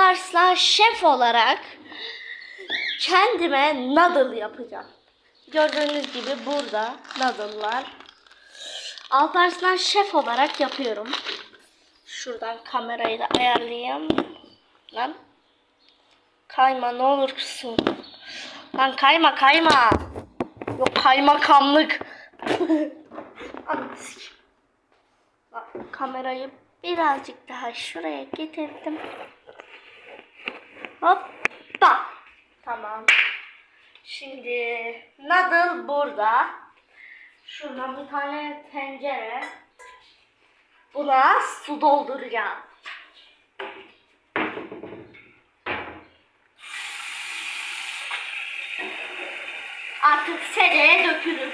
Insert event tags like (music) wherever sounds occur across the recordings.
Alparslan şef olarak kendime noodle yapacağım. Gördüğünüz gibi burada noodle'lar. Alparslan şef olarak yapıyorum. Şuradan kamerayı da ayarlayayım. Lan. Kayma ne olursun. Lan kayma kayma. Yok kaymakamlık. (laughs) Anam sikeyim. Bak, kamerayı birazcık daha şuraya getirdim. Hoppa. Tamam. Şimdi noodle burada. Şuradan bir tane tencere. Buna su dolduracağım. Artık sereye dökülür.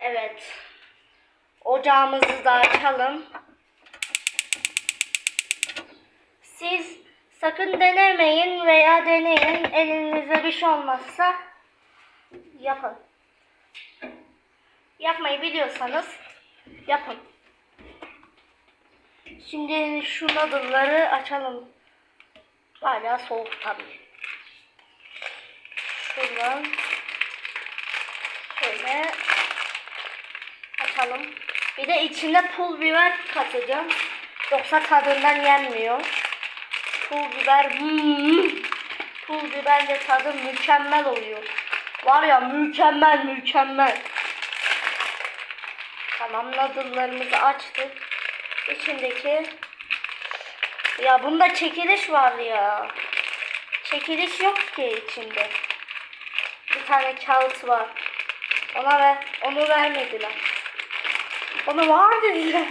Evet. Ocağımızı da açalım. Siz sakın denemeyin veya deneyin. Elinize bir şey olmazsa yapın. Yapmayı biliyorsanız yapın. Şimdi şu noodle'ları açalım. Hala soğuk tabii. Şuradan şöyle açalım. Bir de içine pul biber katacağım. Yoksa tadından yenmiyor. Pul biber hmm, pul biberle tadı mükemmel oluyor. Var ya mükemmel mükemmel. Tamam noodle'larımızı açtık. İçindeki ya bunda çekiliş var ya. Çekiliş yok ki içinde. Bir tane kağıt var. Ona ver, onu vermediler. Onu var dediler.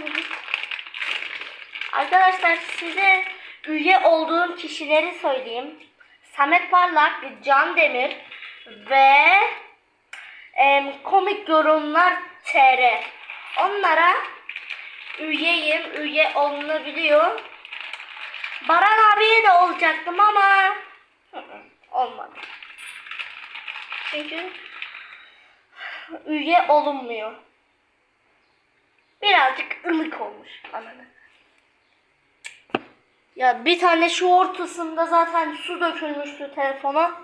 Arkadaşlar size üye olduğum kişileri söyleyeyim. Samet Parlak, Can Demir ve em, komik yorumlar TR. Onlara üyeyim, üye olunabiliyor. Baran abiye de olacaktım ama olmadı. Çünkü üye olunmuyor. Birazcık ılık olmuş ananı. Ya bir tane şu ortasında zaten su dökülmüştü telefona.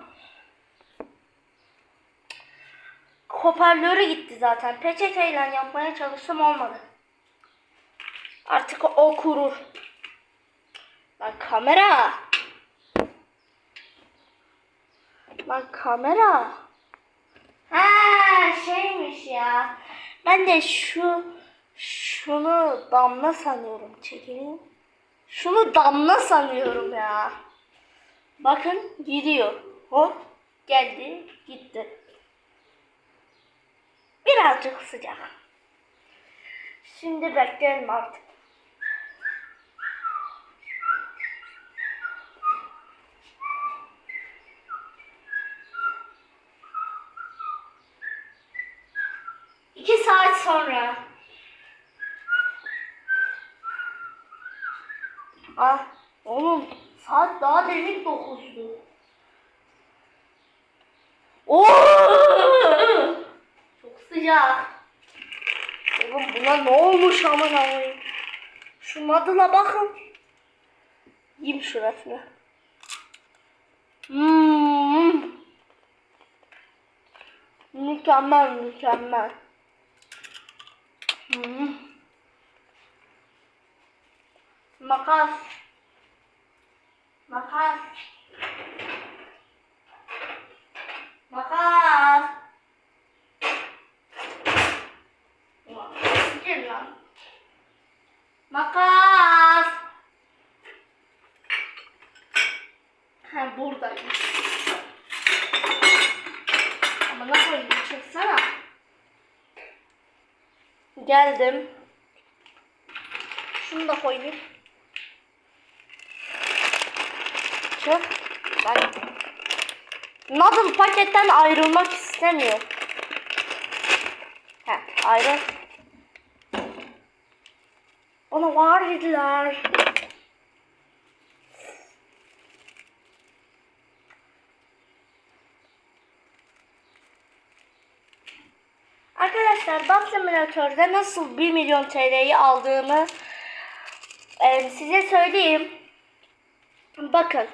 Hoparlörü gitti zaten. Peçeteyle yapmaya çalıştım olmadı. Artık o kurur. Lan kamera. Lan kamera. Ha şeymiş ya. Ben de şu şunu damla sanıyorum. Çekileyim. Şunu damla sanıyorum ya. Bakın gidiyor. Hop geldi gitti. Birazcık sıcak. Şimdi bekleyelim artık. İki saat sonra. Oğlum saat daha demin dokuzdu. Oo! Çok sıcak. Oğlum buna ne olmuş aman Allah'ım. Şu madına bakın. Yiyeyim şurasını. Hmm. Mükemmel mükemmel. Hmm. Makas. Makas. Ulan, gel lan. Makas. Ha buradaymış. Ama ne koyayım çıksana. Geldim. Şunu da koyayım. Çık. Ben Noodle paketten ayrılmak istemiyor. He, ayrıl. Ona var dediler. Arkadaşlar Bak Simülatör'de nasıl 1 milyon TL'yi aldığımı e, size söyleyeyim. Bakın.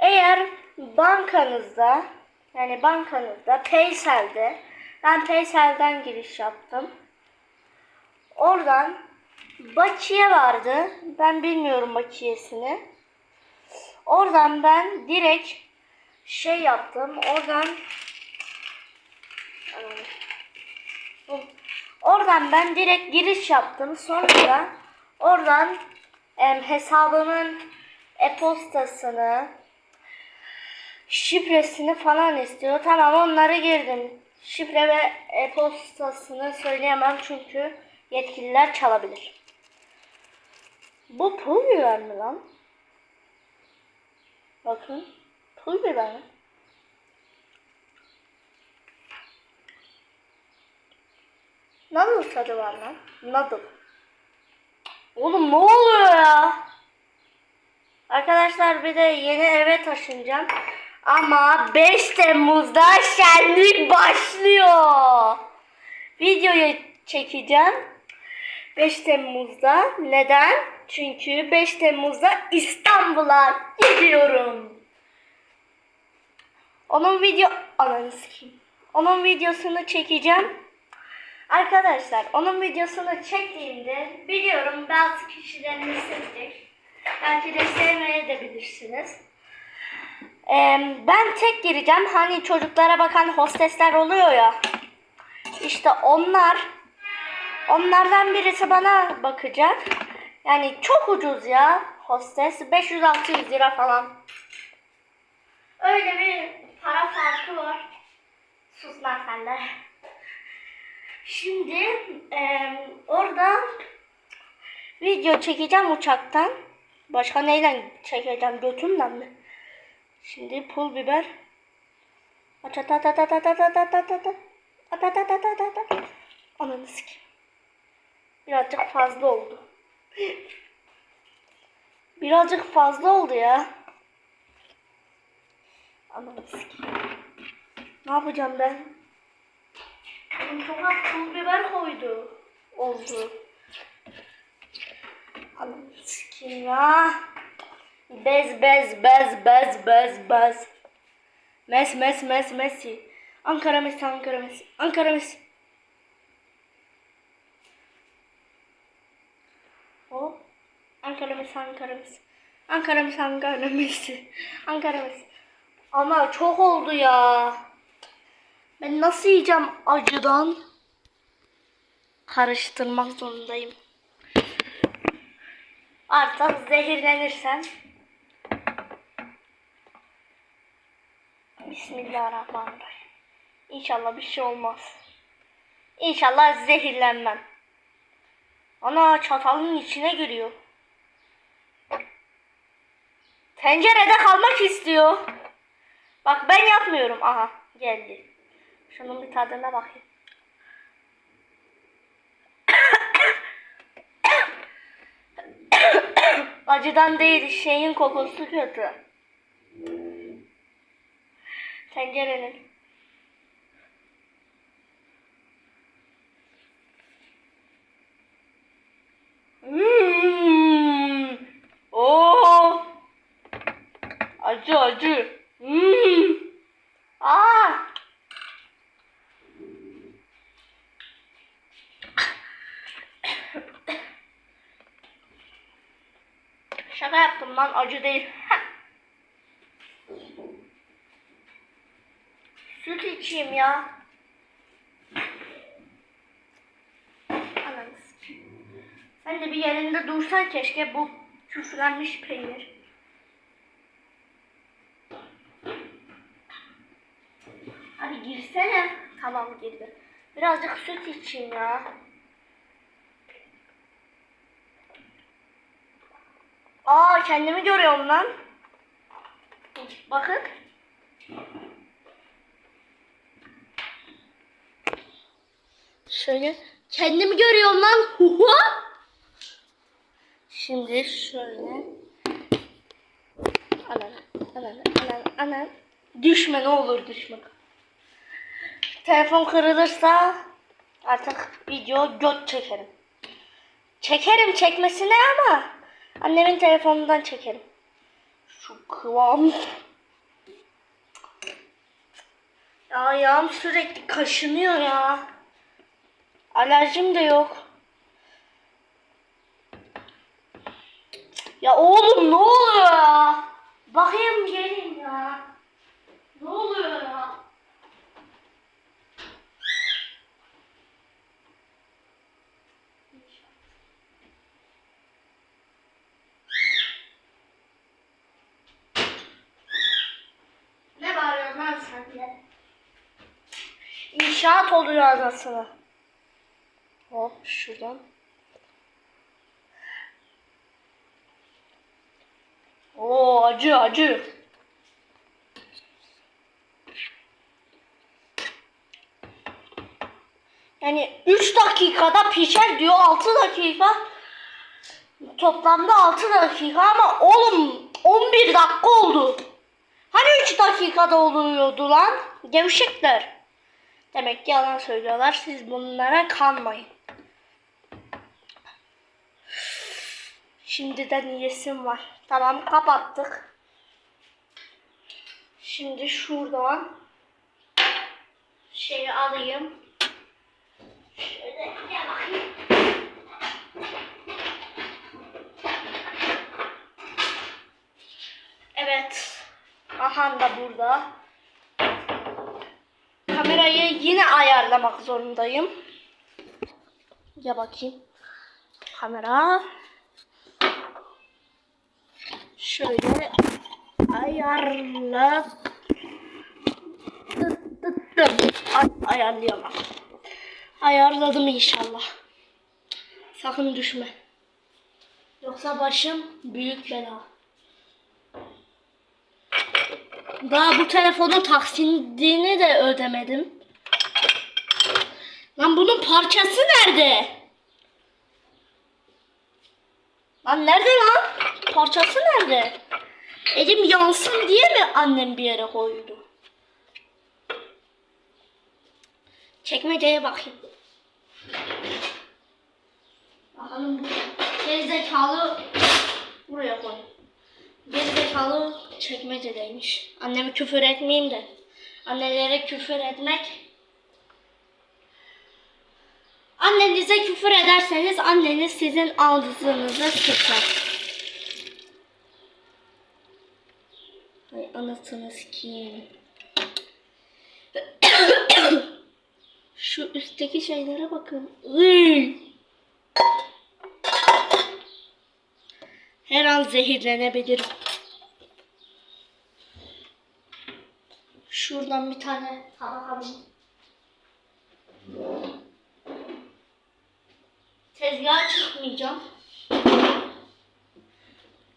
Eğer bankanızda yani bankanızda Paysel'de ben Paysel'den giriş yaptım. Oradan bakiye vardı. Ben bilmiyorum bakiyesini. Oradan ben direkt şey yaptım. Oradan Oradan ben direkt giriş yaptım. Sonra oradan em, hesabımın e-postasını, şifresini falan istiyor. Tamam onları girdim. Şifre ve e-postasını söyleyemem çünkü yetkililer çalabilir. Bu pul biber mi lan? Bakın. Pul biber mi? Noodle tadı var lan. Noodle. Oğlum ne oluyor ya? Arkadaşlar bir de yeni eve taşınacağım. Ama 5 Temmuz'da şenlik başlıyor. Videoyu çekeceğim. 5 Temmuz'da. Neden? Çünkü 5 Temmuz'da İstanbul'a gidiyorum. Onun video... Ananı sikeyim. Onun videosunu çekeceğim. Arkadaşlar onun videosunu çektiğimde biliyorum bazı kişileriniz sevecek. Belki de sevmeyebilirsiniz. Ee, ben tek gireceğim. Hani çocuklara bakan hostesler oluyor ya. İşte onlar onlardan birisi bana bakacak. Yani çok ucuz ya hostes. 500-600 lira falan. Öyle bir para farkı var. Sus lan sen de. Şimdi eee, orada video çekeceğim uçaktan. Başka neyle çekeceğim? Götümden mi? Şimdi pul biber. Aç at at at at at at at at at at at at at Ananı sikeyim. Birazcık fazla oldu. Birazcık fazla oldu ya. Ananı sikeyim. Ne yapacağım ben? Çok pul biber koydu. Oldu. Anam sikeyim ya. Bez bez bez bez bez bez. Mes mes mes Messi. Ankara Messi Ankara Messi. Ankara Messi. O. Ankara Messi Ankara Messi. Ankara Messi Ankara Messi. Ankara Messi. Ama çok oldu ya. Ben nasıl yiyeceğim acıdan? Karıştırmak zorundayım. Artık zehirlenirsem. Bismillahirrahmanirrahim. İnşallah bir şey olmaz. İnşallah zehirlenmem. Ana çatalın içine giriyor. Tencerede kalmak istiyor. Bak ben yapmıyorum. Aha geldi. Şunun bir tadına bakayım. (coughs) Acıdan değil, şeyin kokusu kötü. Tencerenin. Hmm. Oo. Acı acı. Hmm. Aa. Şaka yaptım lan acı değil. Süt içeyim ya. Ananı sikeyim. Sen de bir yerinde dursan keşke bu küflenmiş peynir. Hadi girsene. Tamam girdi. Birazcık süt içeyim ya. Aa kendimi görüyorum lan. Bakın. Şöyle kendimi görüyorum lan. Huha! Şimdi şöyle. Anan, anan, anan, anan. Düşme ne olur düşme. Telefon kırılırsa artık video göt çekerim. Çekerim çekmesine ama Annemin telefonundan çekelim. Şu kıvam. Ya ayağım sürekli kaşınıyor ya. Alerjim de yok. Ya oğlum ne oluyor ya? Bakayım gelin ya. Ne oluyor ya? Ne bağırıyorsun sen de? İnşaat oluyor anasını. Hop şuradan. Oo acı acı. Yani 3 dakikada pişer diyor 6 dakika. Toplamda 6 dakika ama oğlum 11 dakika oldu. Hani 3 dakikada oluyordu lan? Gevşekler. Demek ki yalan söylüyorlar. Siz bunlara kanmayın. Şimdiden yesim var. Tamam kapattık. Şimdi şuradan şeyi alayım. Şöyle bakayım. Evet. Aha da burada. Kamerayı yine ayarlamak zorundayım. Ya bakayım. Kamera. Şöyle ayarla. Ay- ayarlayamam. Ayarladım inşallah. Sakın düşme. Yoksa başım büyük bela. Daha bu telefonun taksidini de ödemedim. Lan bunun parçası nerede? Lan nerede lan? Parçası nerede? Elim yansın diye mi annem bir yere koydu? Çekmeceye bakayım. Bakalım bu gerizekalı buraya koy. Gerizekalı çekmecedeymiş. Anneme küfür etmeyeyim de. Annelere küfür etmek. Annenize küfür ederseniz anneniz sizin ağzınıza sıçar. Ay anasını sikeyim. (coughs) Şu üstteki şeylere bakın. Her an zehirlenebilirim. Şuradan bir tane alayım. Tezgaha çıkmayacağım.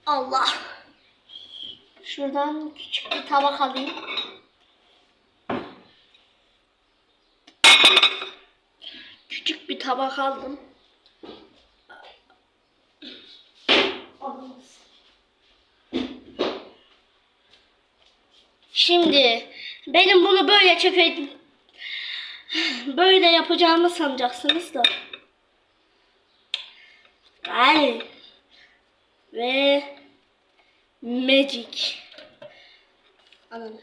Allah. Şuradan küçük bir tabak alayım. Küçük bir tabak aldım. Şimdi benim bunu böyle çekeyim. Böyle yapacağımı sanacaksınız da. Ay. Ve magic. Ananı.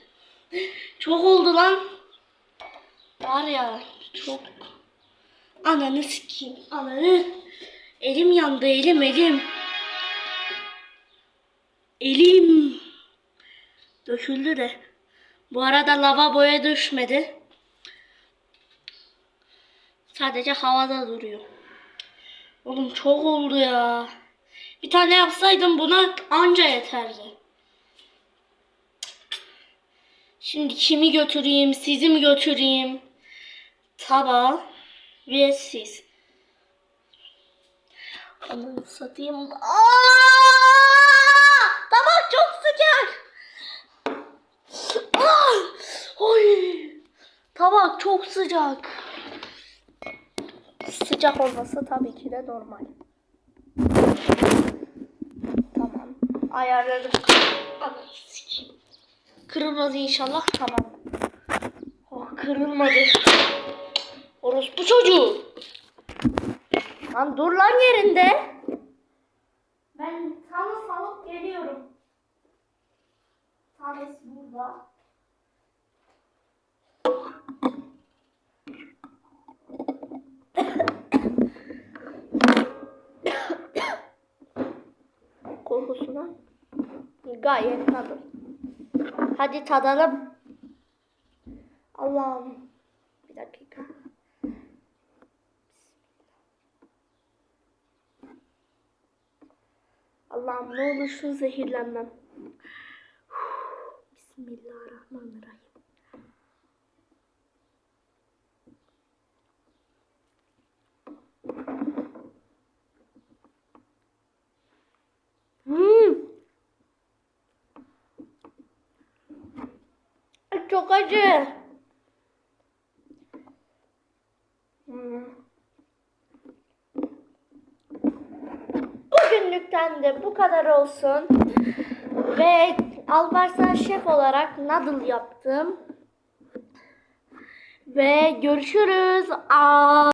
Çok oldu lan. Var ya çok. Ananı sikeyim. Ananı. Elim yandı elim elim. Elim. Döküldü de. Bu arada lavaboya düşmedi. Sadece havada duruyor. Oğlum çok oldu ya. Bir tane yapsaydım buna anca yeterdi. Şimdi kimi götüreyim, sizi mi götüreyim? Tabağı ve siz. Ananı satayım. Aa! Tabak çok sıcak. Tabak çok sıcak. Sıcak olması tabii ki de normal. Tamam. Ayarladım. Kırılmaz inşallah. Tamam. Oh kırılmadı. Orospu çocuğu. Lan dur lan yerinde. Ben tanı salıp geliyorum. Tanesi burada. Kokusuna gayet tadı. Hadi tadalım. Allah'ım. Bir dakika. Allah'ım ne olursun zehirlenmem. Bismillahirrahmanirrahim. Hmm. Çok acı. Bugünlükten de bu kadar olsun. Ve Alparslan şef olarak noodle yaptım. Ve görüşürüz. Aa.